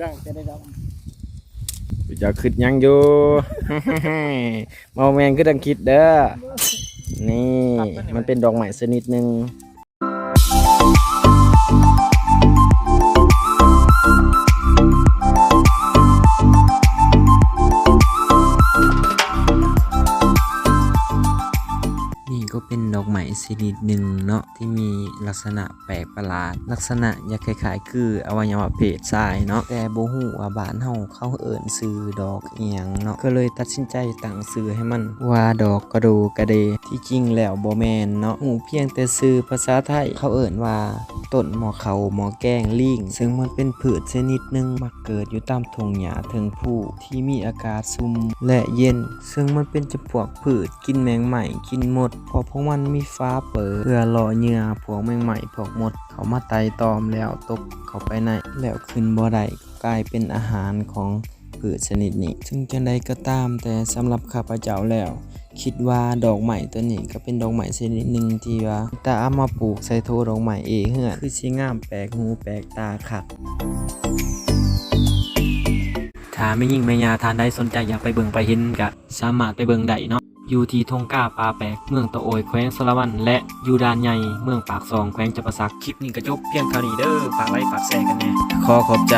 ร่างจะได้ดอกจะคิดยังอยู่ เมาแมงคือดังคิดเด้อ นี่ มันเป็นดอกไม้ชนิดหนึ่ง ก็เป็นดอกไม้ชนิดหนึ่งเนาะที่มีลักษณะแปลกประหลาด ลักษณะอยากคล้ายๆ คืออวัยวะเพศชายเนาะแต่บ่ฮู้ว่าบ้านเฮาเขาเอิ้นซื้อดอกเอียงเนาะก็เลยตัดสินใจตั้งซื้อให้มันว่าดอกกระโดกระเดที่จริงแล้วบ่แม่นเนาะฮู้เพียงแต่ซื้อภาษาไทยเขาเอิ้นว่า ต้นหมอเขาหมอแกงลิงซึ่งมันเป็นพืชชนิดหนึ่งมักเกิดอยู่ตามทงหญ้าเทิงผู้ที่มีอากาศซุ่มและเย็น ซึ่งมันเป็นจำพวกพืชกินแมงใหม่กินมดเพราะพวกมันมีฟ้าเปิดเพื่อล่อเหยื่อพวกแมงใหม่พวกมด เขามาไต่ตอมแล้วตกเข้าไปในแล้วขึ้นบ่ได้กลายเป็นอาหารของพืชชนิดนี้ถึงจังใดก็ตามแต่สำหรับข้าพเจ้าแล้ว คิดว่าดอกไม้ตัวนี้ก็เป็นดอกไม้ชนิดหนึ่งที่ว่าถ้าเอามาปลูกใส่โทดอกไม้เองเฮือนคือสิงามแปลกหูแปลกตาคักถ้าไม่ยิ่งไม่ยาทานได้สนใจอยากไปเบิ่งไปเห็นก็สามารถไปเบิ่งได้เนาะอยู่ที่ทงก้าปลาแปลกเมืองตะโอยแขวงสารวันและอยู่ดานใหญ่เมืองปากซองแขวงจำปาสักคลิปนี้ก็จบเพียงเท่านี้เด้อฝากไลค์ฝากแชร์กันแน่ขอขอบใจ